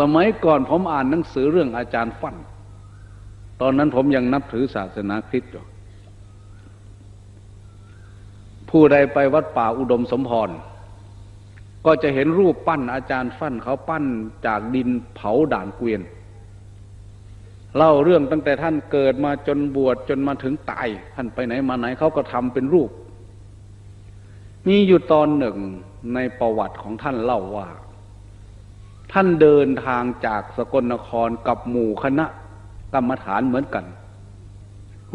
สมัยก่อนผมอ่านหนังสือเรื่องอาจารย์ฟั่น ตอนนั้นผมยังนับถือศาสนาคริสต์อยู่ ผู้ใดไปวัดป่าอุดมสมพร ก็จะเห็นรูปปั้นอาจารย์ฟั่นเขาปั้นจากดินเผาด่านเกวียน เล่าเรื่องตั้งแต่ท่านเกิดมาจนบวชจนมาถึงตาย ท่านไปไหนมาไหนเขาก็ทำเป็นรูป มีอยู่ตอนหนึ่งในประวัติของท่านเล่าว่า ท่านเดินทางจากสกลนครกับหมู่คณะกรรมฐานเหมือนกัน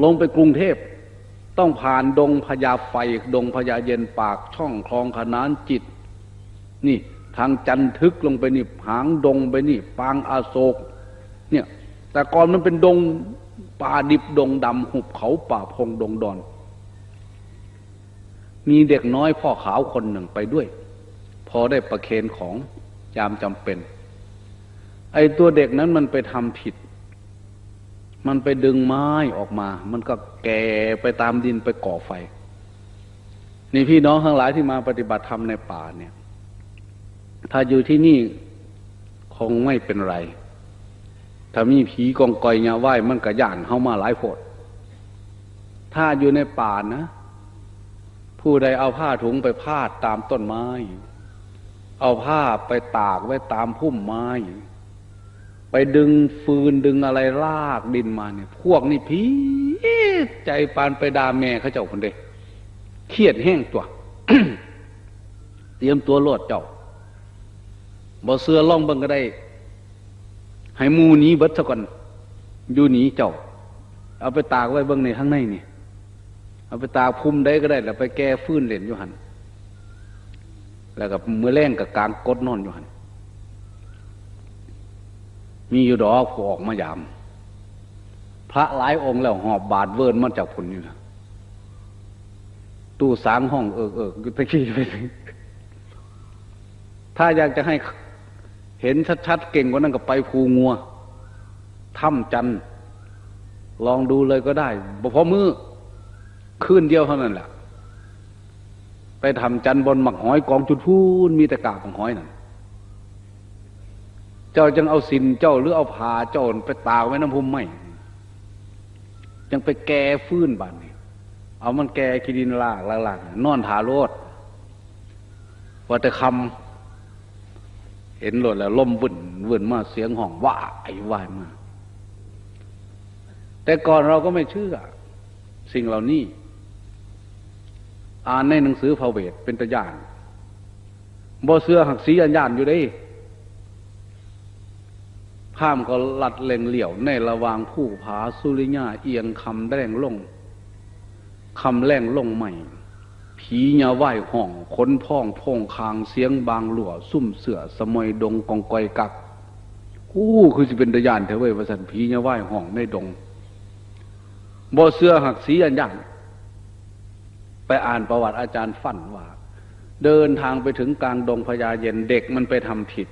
ลงไปกรุงเทพต้องผ่านดงพญาไฟดงพญาเย็นปากช่องคลองขนานจิต นี่ทางจันทึกลงไปนี่หางดงไปนี่ปางอาโศก เนี่ยแต่ก่อนมันเป็นดงป่าดิบดงดำหุบเขาป่าพงดงดอน มีเด็กน้อยพ่อขาวคนหนึ่งไปด้วย พอได้ประเคนของ ยามจำเป็น ไอ้ตัวเด็กนั้นมันไปทำผิด มันไปดึงไม้ออกมา มันก็แก่ไปตามดินไปก่อไฟ นี่พี่น้องทั้งหลายที่มาปฏิบัติธรรมในป่าเนี่ย ถ้าอยู่ที่นี่คงไม่เป็นไร ถ้ามีผีกองกอยเงาไหวมันก็ย่านเข้ามาหลายโพดถ้าอยู่ในป่านะ ผู้ใดเอาผ้าถุงไปพาดตามต้นไม้ เอาผ้าไปตากไว้ตามพุ่มไม้ ไปดึงฟืนดึงอะไรลากดินมาเนี่ย พวกนี้พีใจปานไปดาแม่เขาเจ้าคนเดเครียดแห้งตัว เตรียมตัวโลดเจ้าบ่เสื้อล่องบิ่งก็ได้ ให้มูหนี้เบิดซะก่อนอยู่หนีเจ้า เอาไปตากไว้เบิ่งในข้างในนี่ เอาไปตากพุ่มได้ก็ได้แล้วไปแก้ฟื้นเหรียญอยู่หัน แล้วกับมือแรงกับกลางกดนอนอยู่หันมีอยู่ดอกผู้ออกมายาม พระหลายองค์แล้วหอบบาดเวิร์นมาจากผลอยู่นะตู้สางห้องเอิกเอิกตะกี้ไปถ้าอยากจะให้เห็นชัดๆเก่งกว่านั้นก็ไปภูงัวถ้ำจันลองดูเลยก็ได้บ่พอมือคืนเดียวเท่านั้นแหละ ไปทำจันบนหมักหอยกองจุดพูนมีแต่กากของหอยนั่นเจ้าจึงเอาสินเจ้าหรือเอาผาเจ้าไปตากไว้น้ำพุ่มไม่ยังไปแก่ฟื้นบานนี่เอามันแก่กิดินลากหลากนอนถาโรดว่าแต่คำเห็นโลดแล้วล่มวุ่นวุ่นมาเสียงห้องว่าไอ้วายมาแต่ก่อนเราก็ไม่เชื่อ สิ่งเหล่านี้ อ่านในหนังสือพระเวทเป็นตะยานบ่เสื้อหักสีอันยานอยู่ได้ภาพก็ลัดเล็งเหลี่ยวในระวางผู้ผาสุริยาเอียงคำแรงลงคำแรงลงใหม่ ผียาไหวห้องขนพ่องพงคางเสียงบางหลัวซุ่มเสือสมอยดงกองกอยกักอู้คือจะเป็นตะยานเถอะเว้ยวสันผียาไหวห้องในดงบ่เสื้อหักสีอันยาน ไปอ่านประวัติอาจารย์ฟั่นว่า เดินทางไปถึงกลางดงพญาเย็นเด็กมันไปทำผิด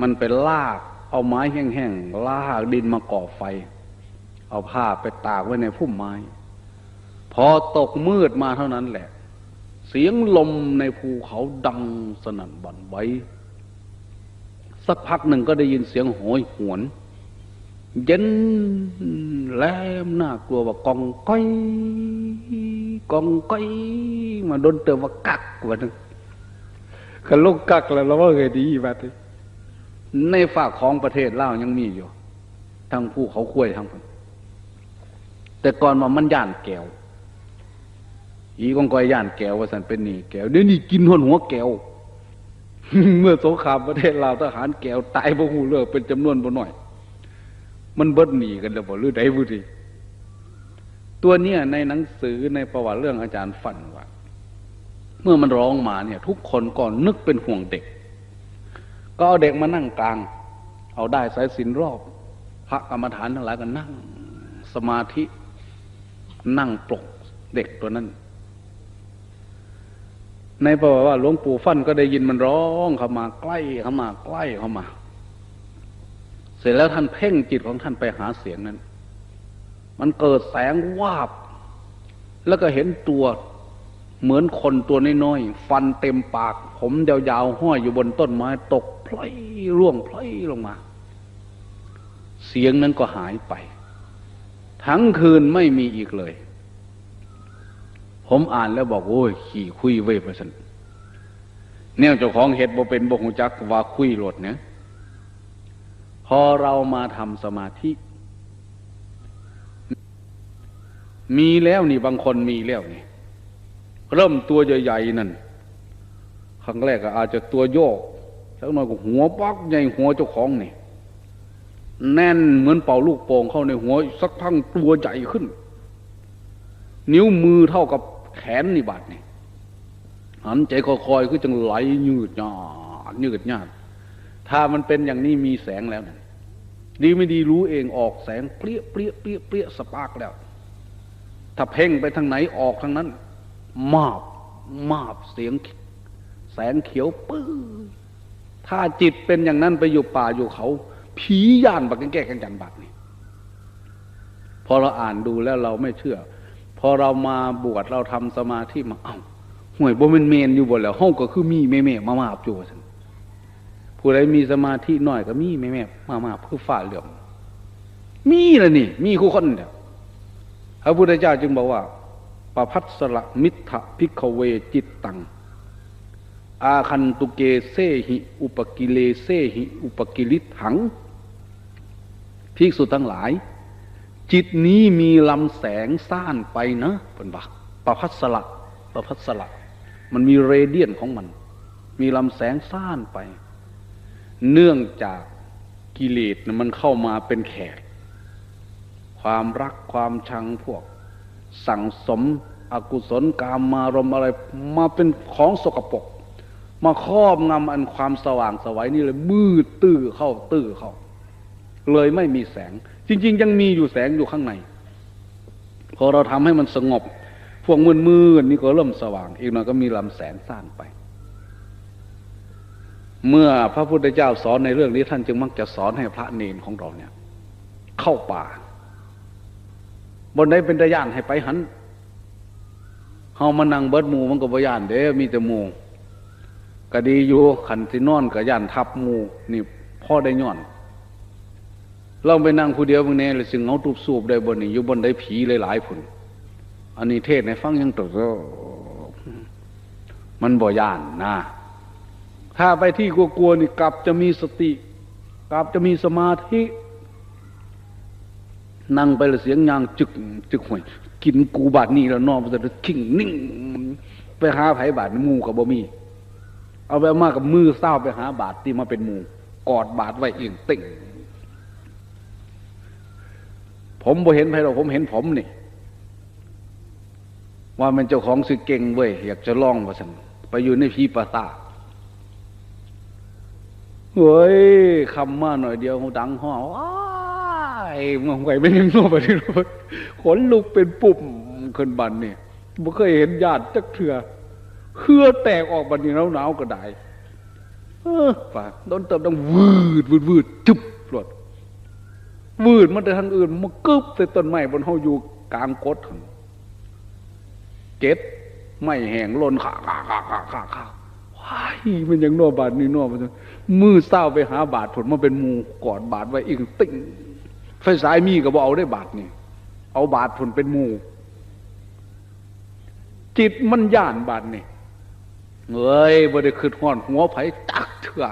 มันไปลากเอาไม้แห้งๆลากดินมาก่อไฟ เอาผ้าไปตากไว้ในพุ่มไม้ พอตกมืดมาเท่านั้นแหละ เสียงลมในภูเขาดังสนั่นบันไหวสักพักหนึ่งก็ได้ยินเสียงโหยหวนเย็นแลมน่ากลัวว่ากองก้อย กองก้อยมาโดนเติมว่ากักว่านึงก็ลกกักแล้วเราว่าไงดีบัดในฝากของประเทศลาวยังมีอยู่ทั้งผู้เขาคุยทั้งคนแต่ก่อนว่ามันย่านแก้วอีกองก้อยย่านแก้วว่าสันเป็นนี่แก้วเดี๋ยวนี้กินหัวหัวแก้วเมื่อสงครามประเทศลาวทหารแก้วตายบ่หูเลิกเป็นจำนวนบ่หน่อย มันเบิดหนีกันแล้วบ่หรือใดบุรี ตัวเนี้ยในหนังสือในประวัติเรื่องอาจารย์ฟันว่าเมื่อมันร้องมาเนี่ย ทุกคนก่อนนึกเป็นห่วงเด็ก ก็เอาเด็กมานั่งกลาง เอาได้สายสินรอบ พระกรรมฐานทั้งหลายก็นั่ง สมาธินั่งปลกเด็กตัวนั้น ในประวัติว่าหลวงปู่ฟันก็ได้ยินมันร้องเข้ามาใกล้เข้ามาใกล้เข้ามา เสร็จแล้วท่านเพ่งจิตของท่านไปหาเสียงนั้น มันเกิดแสงวาบ แล้วก็เห็นตัวเหมือนคนตัวน้อยๆ ฟันเต็มปาก ผมยาวๆ ห้อยอยู่บนต้นไม้ตกพลอยร่วงพลอยลงมา เสียงนั้นก็หายไป ทั้งคืนไม่มีอีกเลย ผมอ่านแล้วบอกโอ้ย ขี่คุยเว้ยประสันเนี่ยเจ้าของเห็ดบ่เป็นบ่หูจักว่าคุยโลดเนี่ยพอเรามาทำสมาธิ มีแล้วนี่บางคนมีแล้วนี่ เริ่มตัวใหญ่ๆนั่นครั้งแรกก็อาจจะตัวโยกแล้วหน่อยก็หัวปักใหญ่หัวเจ้าของนี่ แน่นเหมือนเป่าลูกโป่งเข้าในหัว สักพังตัวใหญ่ขึ้น นิ้วมือเท่ากับแขนนี่บาดนี่หันใจคอยๆคือจังไหลยืดหยาดยืดหยาดถ้ามันเป็นอย่างนี้มีแสงแล้วนะดีไม่ดีรู้เองออกแสงเปรี้ยเปรี้ยเปรี้ยเปรี้ยสปาร์กแล้ว ถ้าเพ่งไปทางไหนออกทางนั้น มาบมาบเสียง แสงเขียวปื้อถ้าจิตเป็นอย่างนั้นไปอยู่ป่าอยู่เขา ผีย่านบักแก้กันจันบักนี่พอเราอ่านดูแล้วเราไม่เชื่อ พอเรามาบวชเราทำสมาธิมาเอา้าห่วยบ่เป็นเมนอยู่บนแล้วห้องก็คือมีแม่แม่มามาบอยู่สันผู้ใดมีสมาธิน้อยก็มีแม่แม่มามาเพื่อฝ่าเหลื่อมมีละนี่ มีคู่คนเดียว พระพุทธเจ้าจึงบอกว่าปพัสสละมิทะพิกเวจิตตัง อาคันตุเกเซหิ อุปกิเลเซหิ อุปกิลิถังภิกษุทั้งหลาย จิตนี้มีลำแสงซ่านไปนะเป็นบักประพัสละประพัสละ มันมีเรเดียนของมัน มีลำแสงซ่านไป เนื่องจากกิเลสมันเข้ามาเป็นแขก ความรักความชังพวก สั่งสมอกุศลกามมารมอะไร มาเป็นของสกปรกมาครอบงำอันความสว่างสวัยนี่เลยมืดตื้อเข้าตื้อเข้า เลยไม่มีแสง จริง ๆ ยังมีอยู่แสงอยู่ข้างใน พอเราทำให้มันสงบ พวกมืดมืดนี่ก็เริ่มสว่าง อีกหน่อยก็มีลำแสงสร้างไป เมื่อพระพุทธเจ้าสอนในเรื่องนี้ท่านจึงมักจะสอนให้พระเนนของเราเนี่ย เข้าป่า บนใดเป็นตะย่านให้ไปหันเฮามานั่งเบิดหมูมันก็บ่ย่านเด้ มีแต่หมูก็ดีอยู่ขันสินอนก็ย่านทับหมูนี่พ่อได้ย้อน เราไปนั่งผู้เดียวบางแน่เลยซึ่งเงาตูบสูบได้บนนี้อยู่บนได้ผีหลายๆผุนอันนี้เทศในฟังยังตกมันบ่ย่านนะถ้าไปที่กลัวๆนี่กลับจะมีสติ กลับจะมีสมาธิ นั่งไปแล้วเสียงยางจึกจึกห่วยกินกูบาดนี้แล้วนอนไปแต่ขิงนิ่ง ไปหาไผบาดมูกับบ่มี เอาไปมากกับมือเศร้าไปหาบาดที่มาเป็นมูกอดบาดไว้เองติ่งผมบ่เห็นไผหรอกผมเห็นผมนี่ ว่ามันเจ้าของสึกเก่งเว้ยอยากจะล่องว่าสันไปอยู่ในพีปาตาเฮ้ยคำมาหน่อยเดียวเขาดังห้อว้าย มองไปไม่ยังโน้ไปที่รถขนลุกเป็นปุ่มขึ้นบันนี่บ่เคยเห็นญาติจักเถื่อเครือแตกออกบันนี้หนาวๆก็ได้เออฝ่าโดนเติมดังวืดวืดวืดจุบปลดวืดมันแต่ทางอื่นมันกึบใส่ต้นไม้บนเฮาอยู่กลางกดเก็ดไม่แห้งล้นขาขาขาขาขาขาว้ายมันยังนอบาดนี่นอมันมือเศร้าไปหาบาดผลมาเป็นมูกอดบาดไว้อีกติ่ง ไฟสายมีก็บอเอาได้บาดนี่เอาบาดผลเป็นมูจิตมันย่านบาดนี่เอ้ยบ่ได้ขึ้นห่อนหัวไผตักเถื่อ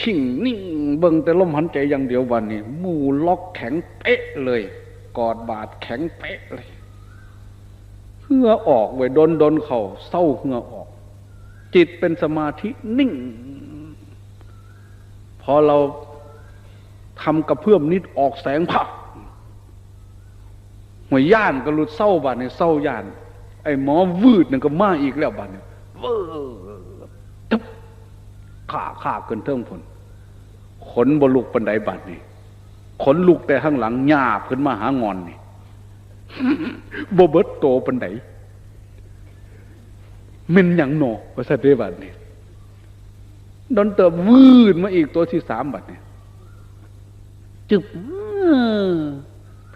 ขิงนิ่งเบิ่งแต่ลมหันใจอย่างเดียววันนี้มูล็อกแข็งเป๊ะเลย กอดบาดแข็งเป๊ะเลยเหื่อออกไว้ดนดนเข่าเศร้าเหื่อออก จิตเป็นสมาธินิ่ง พอเรา ทำกระเพื่อมนิดออกแสงผักหัวย่านก็หลุดเศร้าบาดเนี่ยเศร้าย่าน ไอ้หมอวืดนั่นก็มาอีกแล้วบาดเนี่ยเวอทุบขาขาเกินเทิงผลขนบลุกปันไดบาดนี่ขนลุกแต่ข้างหลังหยาบขึ้นมาหางอนนี่บเบิดโตปันไดมันยังโนภาษาเดบัดนี่ดนเติบวืดมาอีกตัวที่สามบัดเนี่ย จึบ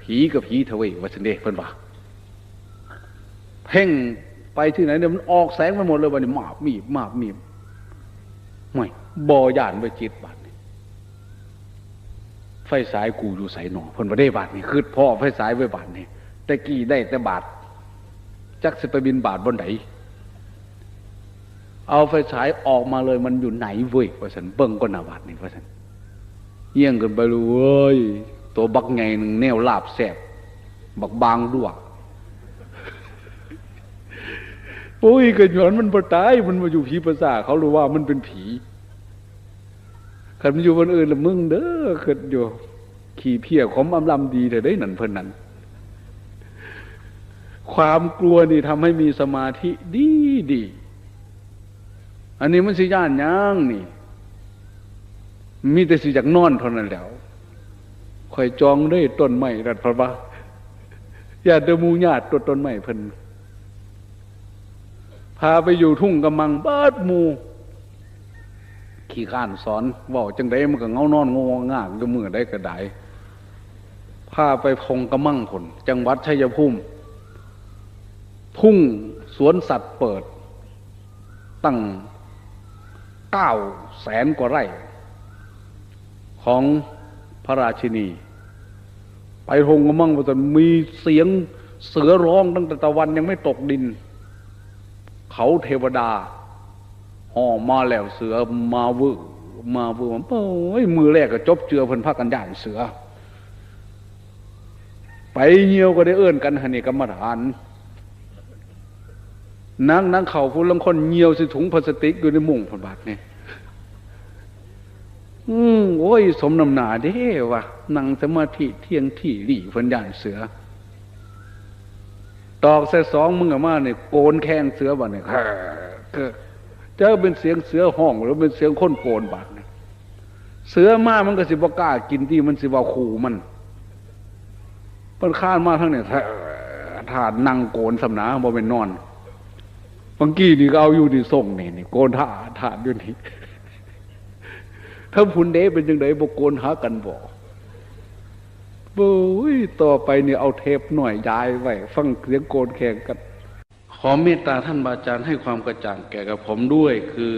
ผีกับผีทวีวัชเดชเพิ่นว่าเพ่งไปที่ไหนเนี่ยมันออกแสงไปหมดเลยวันนี้มาบมีบมาบมีบไม่บอยานไปจิตบาดนี่ไฟสายกูอยู่ใส่หนอเพิ่นบ่ได้บาทนี่คือพ่อไฟสายไว้บาทนี่แต่กี้ได้แต่บาทจักสิไปบินบาทบนไหนเอาไฟฉายออกมาเลยมันอยู่ไหนเว้ยว่าสันเบิ้งก็นาบาทนี่ว่าสัน เยี่ยงกันไปเลยเว้ยตัวบักไงหนึ่งแนวลาบแสบบักบางด้วยโอ้ยกระหยอนมันบ่ตายมันมาอยู่ผีภาษาเขารู้ว่ามันเป็นผีขันมันอยู่บนอื่นละมึงเด้อเกิดอยู่ ขี่เพียขอมอำลำดีแต่ได้หนันเพิ่นนั้น ความกลัวนี่ทำให้มีสมาธิดีดี อันนี้มันสิย่านย่างนี่ มีแต่สิจากนอนเท่านั้นแล้วคอยจองได้ต้นไม้รัดพระบาญาติเดมูญาติตัวต้นไม้เพิ่นพาไปอยู่ทุ่งกำมังเบิดหมู ขี่ข้านสอนว่าจังไดมันก็เงานอนงงง่างก็มือได้กระไดพาไปพงกำมังผลจังหวัดชัยภูมิทุ่งสวนสัตว์เปิด ตั้งเก้าแสนกว่าไร่ ของพระราชินี ไปพงกมังว่าจะมีเสียงเสือร้องตั้งแต่ตะวันยังไม่ตกดิน เขาเทวดาห่อมาแล้วเสือมาเวอมาเวอโอ้ยมือแรกก็จบเจือเพิ่นพักกันย่านเสือ ไปเหี่ยวก็ได้เอื้อนกันหนนี่กรรมฐานนั่งนั่งเข่าผู้ลังคนเหี่ยวสิถุงพลาสติกอยู่ในมุ้งพนบาทนี่ย อืมโอ้ย สมนำหนาเด้วะนั่งสมาธิเที่ยงที่หลี่ฟันย่านเสือ ตอกใส่สองมึงอะมาเนี่ยโกนแข้งเสือบ่เนี่ยเจอเป็นเสียงเสือห้องหรือเป็นเสียงคนโกนบาดเนี่ยเสือมามันก็สิบกล้ากินที่มันสิว่าขู่มันมันข้านมาทั้งเนี่ยถาดนั่งโกนสำนาบ่เป็นนอนบางกี้นี่ก็เอาอยู่นี่ส่งนี่นี่โกนถาถาดอยู่นี่ ถ้าพุนเดเป็นยังไงบกโกนหากันบ่บุ้ยต่อไปเนี่ยเอาเทปหน่อยย้ายไว้ฟังเสียงโกนแข่งกัน ขอเมตตาท่านบาอาจารย์ให้ความกระจ่างแก่กับผมด้วย คือ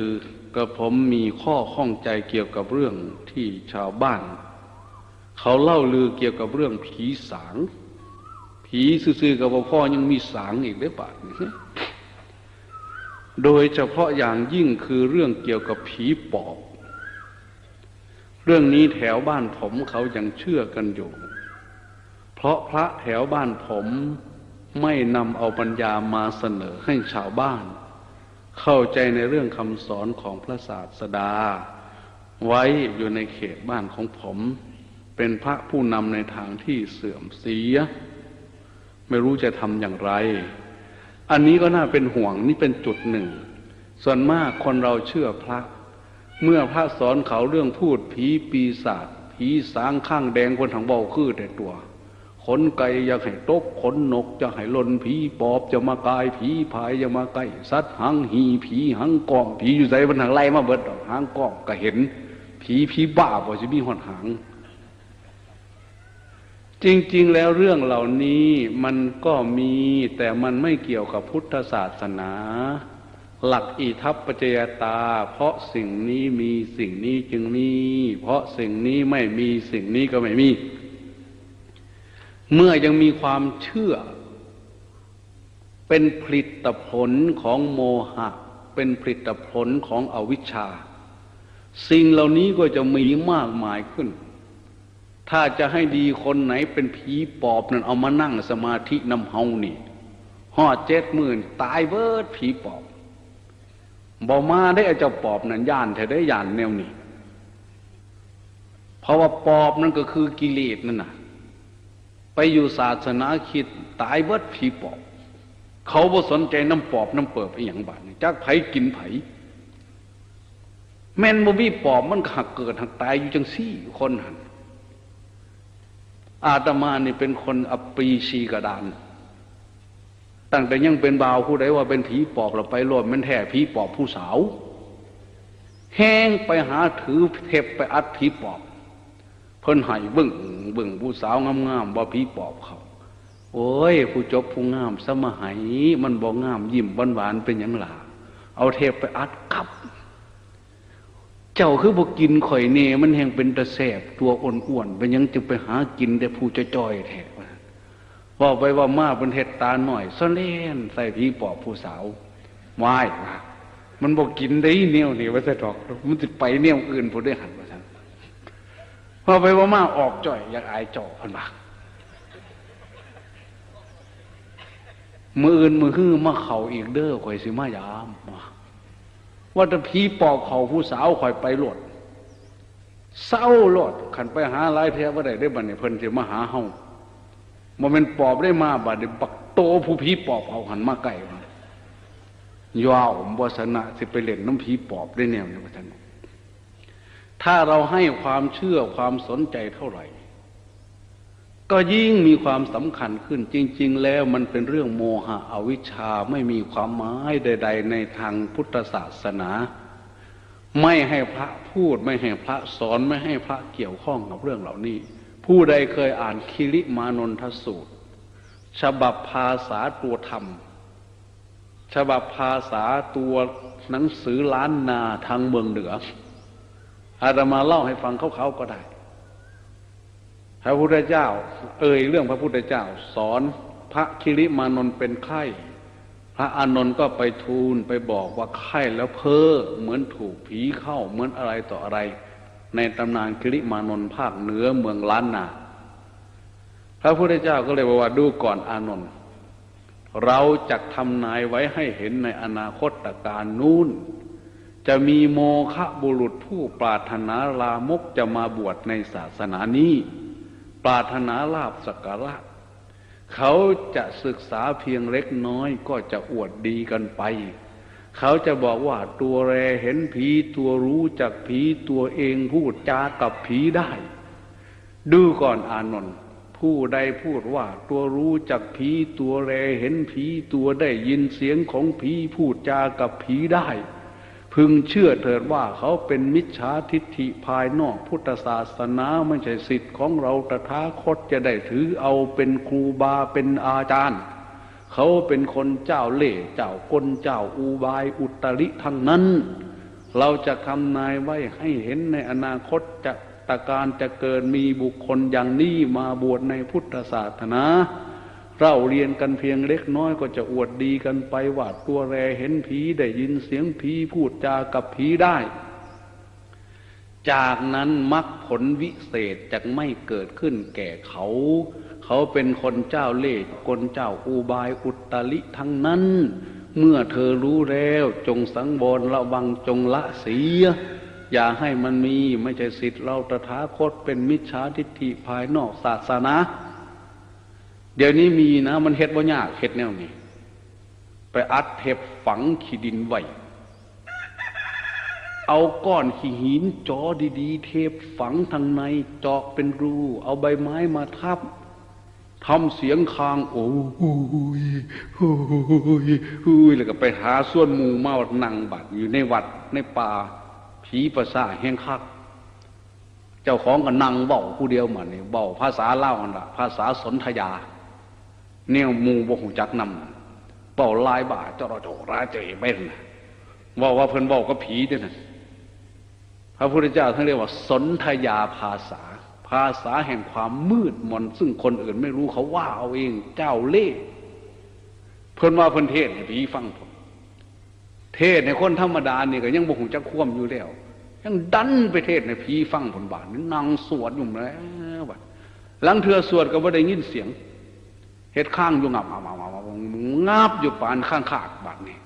กระผมมีข้อข้องใจเกี่ยวกับเรื่องที่ชาวบ้าน เขาเล่าลือเกี่ยวกับเรื่องผีสาง ผีซื่อๆกับพ่อยังมีสางอีกได้ปะโดยเฉพาะอย่างยิ่งคือเรื่องเกี่ยวกับผีปอบ รื่องนี้แถวบ้านผมเขายังเชื่อกันอยู่ เพราะพระแถวบ้านผมไม่นำเอาปัญญามาเสนอให้ชาวบ้าน เข้าใจในเรื่องคำสอนของพระศาสดา ไว้อยู่ในเขตบ้านของผม เป็นพระผู้นำในทางที่เสื่อมเสีย ไม่รู้จะทำอย่างไร อันนี้ก็น่าเป็นห่วงนี่เป็นจุดหนึ่ง ส่วนมากคนเราเชื่อพระ เมื่อพระสอนเขาเรื่องพูดผีปีศาจผีสางข้างแดงคนถังเบาคือแต่ตัว ขนไก่อยากให้ตกขนนกจะให้ลนผีปอบจะมากายผีพายจะมาใกล้สัตว์หังหีผีหังกองผีอยู่ใจบนหางไล่มาเบิดหางกองก็เห็น ผีผีบ้าบ่จะมีหอนหางจริงๆ แล้วเรื่องเหล่านี้มันก็มีแต่มันไม่เกี่ยวกับพุทธศาสนา หลักอิทัปปัจจยตา เพราะสิ่งนี้มีสิ่งนี้จึงมีเพราะสิ่งนี้ไม่มีสิ่งนี้ก็ไม่มี เมื่อยังมีความเชื่อ เป็นผลิตผลของโมหะ เป็นผลิตผลของอวิชชา สิ่งเหล่านี้ก็จะมีมากมายขึ้น ถ้าจะให้ดีคนไหนเป็นผีปอบนั่นเอามานั่งสมาธินำเฮานี่หอดเจ็ดหมื่นตายเบิดผีปอบ บอมาได้อาจจะปอบนั่นย่านแท้ได้ย่านแนวนี้เพราะว่าปอบนั่นก็คือกิเลสนั่นน่ะ ไปอยู่ศาสนาคิดตายเบิดผีปอบ เขาบ่สนใจน้ำปอบน้ำเปิบไอ้อย่างบาดนี่จักไผกินไผแม่นบ่มีปอบมันหักเกิดหักตายอยู่จังซี่คนหันอาตมานี่เป็นคนอปีชีกระดาน ตั้งแต่ยังเป็นบ่าวผู้ใดว่าเป็นผีปอบเราไปรวมมันแท้ผีปอบผู้สาว แห้งไปหาถือเทปไปอัดผีปอบ เพิ่นให้บึ้งบึ้งผู้สาวงามๆว่าผีปอบเขาโอ้ย ผู้จบผู้งามสมหัยมันบอกงามยิ้มหวานๆเป็นหยังหล่ะเอาเทปไปอัดกลับ เจ้าคือบอกกินข่อยเนมันแห่งเป็นตะแสบตัวอ้วนๆเป็นยังจึงไปหากินแต่ผู้จะจอยแท้ ว่าไปว่ามาเป็นเห็ดตาหน่อยซ่อนเล่นใส่ผีปอบผู้สาววายว่ามันบอกกินได้เนียวนี่ว่าจะดอก มันจะไปเนียวอื่นผู้ได้หันว่าท่านว่าไปว่ามาออกจ่อย อยากอายจ่อพันบากมืออื่นมือฮื้อมาเข่าอีกเด้อข่อยสิมายามว่าว่าแต่ผีปอบเขาผู้สาวข่อยไปโหลดเศร้าโหลดขันไปหาหลายแท้ว่าได้ได้บัดนี้เพิ่นสิมาหาเฮา บ่แม่นปอบได้มาบัดนี้บักโตผู้ผีปอบเขาหันมาใกล้ว่าย่าวบ่สนะสิไปเล่นน้ำผีปอบได้แนวนี้ว่าท่านถ้าเราให้ความเชื่อความสนใจเท่าไหร่ ก็ยิ่งมีความสำคัญขึ้นจริง ๆ แล้วมันเป็นเรื่องโมหะอวิชชาไม่มีความหมายใด ๆ ในทางพุทธศาสนา ไม่ให้พระพูด ไม่ให้พระสอนไม่ให้พระเกี่ยวข้องกับเรื่องเหล่านี้ ผู้ใดเคยอ่านคิริมานนทสูตร ฉบับภาษาตัวธรรม ฉบับภาษาตัวหนังสือล้านนาทางเมืองเหนือ อาตมาเล่าให้ฟังเขาๆก็ได้ พระพุทธเจ้า เอ่ยเรื่องพระพุทธเจ้า สอนพระคิริมานนเป็นไข้พระอานนท์ก็ไปทูลไปบอกว่าไข้แล้วเพ้อเหมือนถูกผีเข้าเหมือนอะไรต่ออะไร ในตำนานคิริมานนท์ภาคเหนือเมืองล้านนา พระพุทธเจ้าก็เลยบอกว่าดูก่อนอานนท์เราจะทำนายไว้ให้เห็นในอนาคตการนู้น จะมีโมฆะบุรุษผู้ปรารถนาลามกจะมาบวชในศาสนานี้ ปรารถนาลาบสักการะเขาจะศึกษาเพียงเล็กน้อยก็จะอวดดีกันไป เขาจะบอกว่าตัวแรเห็นผีตัวรู้จักผีตัวเองพูดจากับผีได้ ดูก่อนอานนท์ผู้ใดพูดว่าตัวรู้จักผีตัวแรเห็นผีตัวได้ยินเสียงของผีพูดจากับผีได้ พึงเชื่อเถิดว่าเขาเป็นมิจฉาทิฏฐิภายนอกพุทธศาสนาไม่ใช่สิทธิ์ของเราตถาคตจะได้ถือเอาเป็นครูบาเป็นอาจารย์ เขาเป็นคนเจ้าเล่ห์เจ้ากลเจ้าอุบายอุตริทั้งนั้น เราจะคำนายไว้ให้เห็นในอนาคตจะตการจะเกิดมีบุคคลอย่างนี้มาบวชในพุทธศาสนา เราเรียนกันเพียงเล็กน้อยก็จะอวดดีกันไปว่าตัวแรเห็นผีได้ยินเสียงผีพูดจากับผีได้ จากนั้นมรรคผลวิเศษจะไม่เกิดขึ้นแก่เขา เขาเป็นคนเจ้าเล่ห์คนเจ้าอุบายอุตริทั้งนั้น เมื่อเธอรู้แล้วจงสังวรระวังจงละเสีย อย่าให้มันมีไม่ใช่สิทธิ์เราตถาคตเป็นมิจฉาทิฏฐิภายนอกศาสนา เดี๋ยวนี้มีนะ มันเฮ็ดบ่ยากเฮ็ดแนวนี้ ไปอัดเทปฝังขีดินไว้เอาก้อนขี้หินจอดีๆ เทปฝังทางในเจาะเป็นรู เอาใบไม้มาทับ ทำเสียงคาง โอ้ยโอ้ยโอ้ยแล้วก็ไปหาส่วนหมู่มาวัดนั่งบัดอยู่ในวัดในป่าผีประสาแห้งคัก เจ้าของก็นั่งเบาผู้เดียวเหมันนี่เบาภาษาเล่าอันละภาษาสนธยา เนี่ยหมูบกหูจักนำเป่าลายบ่าเจ้าเราโจราเจเบ้นนะว่าว่าเพิ่นบอกก็ผีด้วยนะพระพุทธเจ้าท่านเรียกว่า สนธยาภาษา ภาษาแห่งความมืดมนซึ่งคนอื่นไม่รู้เขาว่าเอาเองเจ้าเล่ห์เพิ่นว่าเพิ่นเทศให้ผีฟังผมเทศในคนธรรมดาเนี่ยก็ยังบกหูจักคว่ำอยู่แล้ว ยังดันไปเทศในผีฟังผลบาทนี่นางสวดอยู่แล้วบัดหลังเทือสวดก็บ่ได้ยินเสียงเฮ็ดข้างอยู่งับงับงับงับงับอยู่ปานข้างขาดบาดนี้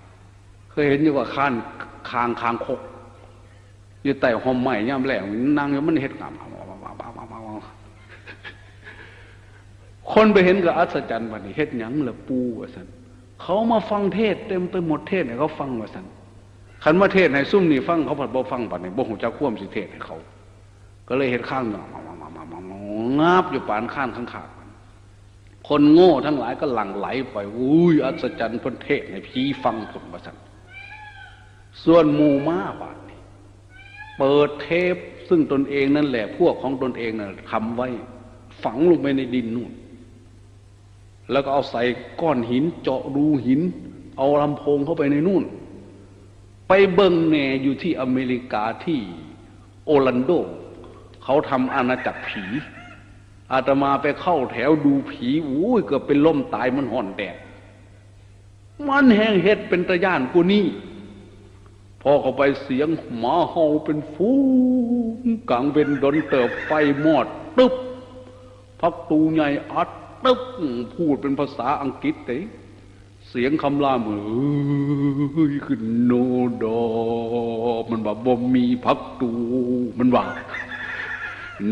เคยเห็นอยู่ว่าข้านคางคางคกอยู่ใต้หอมใหม่ย่ำแหลงนั่งอยู่มันเฮ็ดงับงับงับงับ คนไปเห็นก็อัศจรรย์บัดนี้เฮ็ดหยังละปูว่าซั่นเขามาฟังเทศเต็มไปหมดเทศให้เขาฟังว่าซั่นคันมาเทศให้ซุ่มนี่ฟังเขาผัดบ่ฟังบัดนี้บ่ฮู้จักควมสิเทศให้เขา ก็เลยเฮ็ดข้างงับงับงับงับงับงับอยู่ปานข้านข้างขาดคนโง่ทั้งหลายก็หลั่งไหลไปอุ้ยอัศจรรย์พ้นเทศในพีฟังผลประสันส่วนมูมาบาทนี่เปิดเทปซึ่งตนเองนั่นแหละ พวกของตนเองน่ะทำไว้ ฝังลงไปในดินนู่น แล้วก็เอาใส่ก้อนหิน เจาะรูหิน เอาลำโพงเข้าไปในนู่น ไปเบิงแหน่อยู่ที่อเมริกาที่โอร์แลนโด เขาทำอาณาจักรผี อาตมาไปเข้าแถวดูผีอุ้ยเกือบเป็นล่มตายมันห่อนแดดมันแห้งเฮ็ดเป็นตะย่านกูนี่ พอเข้าไปเสียงหมาเห่าเป็นฟูงกลางเป็นดนเติบไฟมอดตึ๊บพักตูใหญ่อัด ตึ๊บพูดเป็นภาษาอังกฤษเตะเสียงคำรามเอ้ยขึ้นโนดอมันว่าบ่มีพักตูมันว่า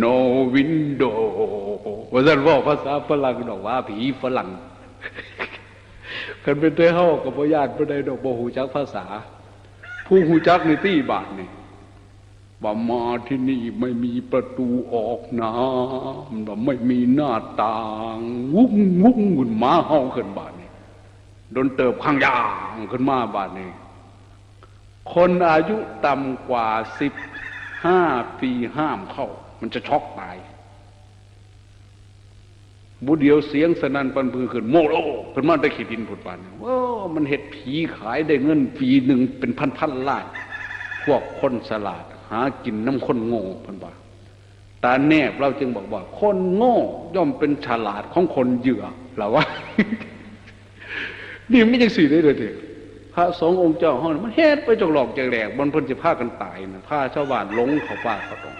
no window ว่าท่านว่าภาษาฝรั่งดอกว่าผีฝรั่งกันเป็นเต้เฮากับพญาติบ่ได้ดอกบ่ฮู้จักภาษา ผู้ฮูจักในตี้บาทนี่ ว่ามาที่นี่ไม่มีประตูออกน้ำว่าไม่มีหน้าต่างวุ้งวุ้งหุ่นหมาเฮาขึ้นบาทนี่โดนเติบข้างยางขึ้นมาบาทนี่คนอายุต่ำกว่าสิบห้าปีห้ามเข้า มันจะช็อกตายบุเดียวเสียงสนั่นปันพือขึ้นโมโลขึ้นมาได้ขีดินผุดปานว้ามันเห็ดผีขายได้เงินปีหนึ่งเป็นพันพันล้านพวกคนสลาด หากินน้ำคนโง่พันบาตาแนบเราจึงบอกว่า คนโง่ย่อมเป็นฉลาดของคนเหยื่อเราว่านี่ไม่ยังสื่ได้เลยเถอะพระสงฆ์องค์เจ้าห้องมันเฮ็ดไปจกหลอกจกแหลกบนเพ้นจะพากันตายนะพาชาวบ้านหลงเขาป่าเขาตรง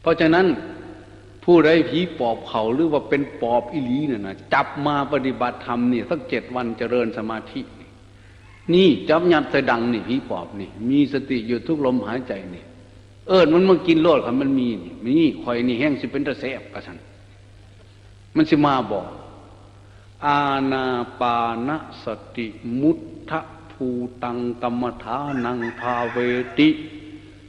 เพราะฉะนั้นผู้ใดผีปอบเขาหรือว่าเป็นปอบอิลีเนี่ยนะจับมาปฏิบัติธรรมเนี่ยสักเจ็ดวันเจริญสมาธิ นี่จับยัดใส่ดังนี่ผีปอบนี่ มีสติอยู่ทุกลมหายใจนี่ เอิญมันมากินโลดครับมันมีนี่มีคอยนี่แห้งสิเป็นตะแสบกระสันมันสิมาบอกอาณาปานสติมุทธภูตังกรรมฐานังภาเวติ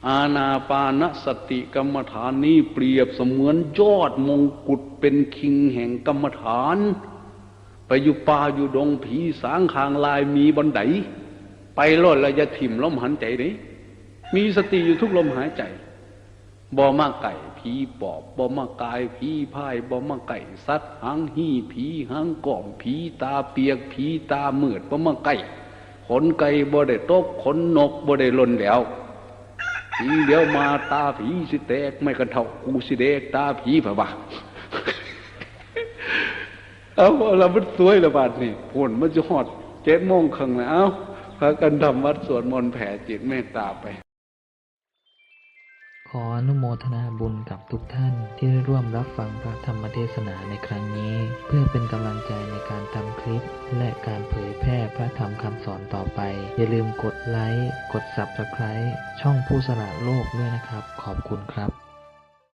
อาณาปานสติกรรมฐานนี้เปรียบเสมือนยอดมงกุฎเป็นคิงแห่งกรรมฐาน ไปอยู่ป่าอยู่ดงผีสางคางลายมีบันไดไปรอดแล้วอย่าถิ่มลมหันใจนี้มีสติอยู่ทุกลมหายใจบ่มาไก่ผีปอบบ่มากายผีพายบ่มาไก่สัตว์หางหี่ผีหางก่อมผีตาเปียกผีตาเมือดบ่มาไก่ขนไก่บ่ได้ตกขนนกบ่ได้หล่นแล้วผีเดี๋ยวมาตาผีสิแตกไม่กันเท่ากูสิเดกตาผีผ่ะบ่า เอาเรามันสวยละบาดนี่ผลมันจะหอดเจ็ดโมงครึ่งแล้วพากันทำวัดสวดมนต์แผ่จิตเมตตาไป ขออนุโมทนาบุญกับทุกท่านที่ได้ร่วมรับฟังพระธรรมเทศนาในครั้งนี้ เพื่อเป็นกำลังใจในการทำคลิป และการเผยแพร่พระธรรมคำสอนต่อไป อย่าลืมกดไลค์ กด Subscribe ช่องผู้สละโลกด้วยนะครับ ขอบคุณครับ